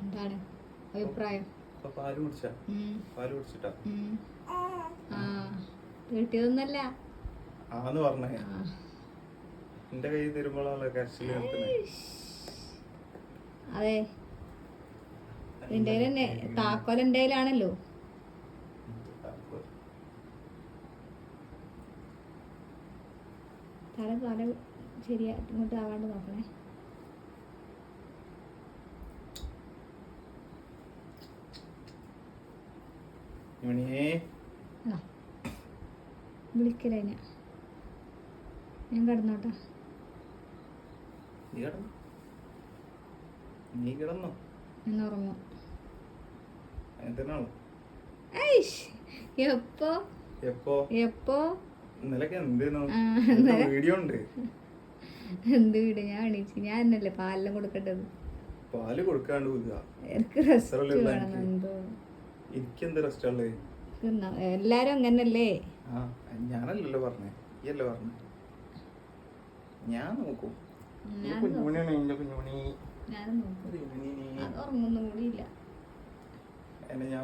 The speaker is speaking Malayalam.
എന്താണ് അഭിപ്രായം? അപ്പൊ പാൽ കുടിച്ചാ? ഉം, പാൽ കുടിച്ചിട്ടാ? ഉം. ആ കിട്ടിയതൊന്നല്ല. ആന്ന് പറഞ്ഞേ. ആ. എന്റെ കൈ തരുമ്പോഴാണല്ലോ കരച്ചിൽ അതെ. തന്നെ താക്കോൽ എന്റെ കയ്യിലാണല്ലോ. തല തല ശരിയാ ഇങ്ങോട്ട് ആവാണ്ട് നോക്കണേ വിളിക്കല ഞാൻ ഞാൻ കിടന്നോട്ടാ. നീ കിടന്നു? എന്ന് ഉറങ്ങും. എപ്പോ? എപ്പോ? എപ്പോ? എന്ത് വീട് ഞാൻ എണീച്ച്. ഞാൻ എന്നല്ലേ പാലെല്ലാം കൊടുക്കേണ്ടത്. പാൽ കൊടുക്കാണ്ട് എനിക്കെന്ത് എല്ലാരും അങ്ങനല്ലേ? ഞാനല്ലല്ലോ പറഞ്ഞേ. ഈ അല്ലേ പറഞ്ഞേ? ഞാൻ നോക്കും. ഞാൻ കുഞ്ഞുമണിയാണ് എന്റെ കുഞ്ഞുമണി. ഉറങ്ങൊന്നും കൂടിയില്ല. എന്നെ ഞാൻ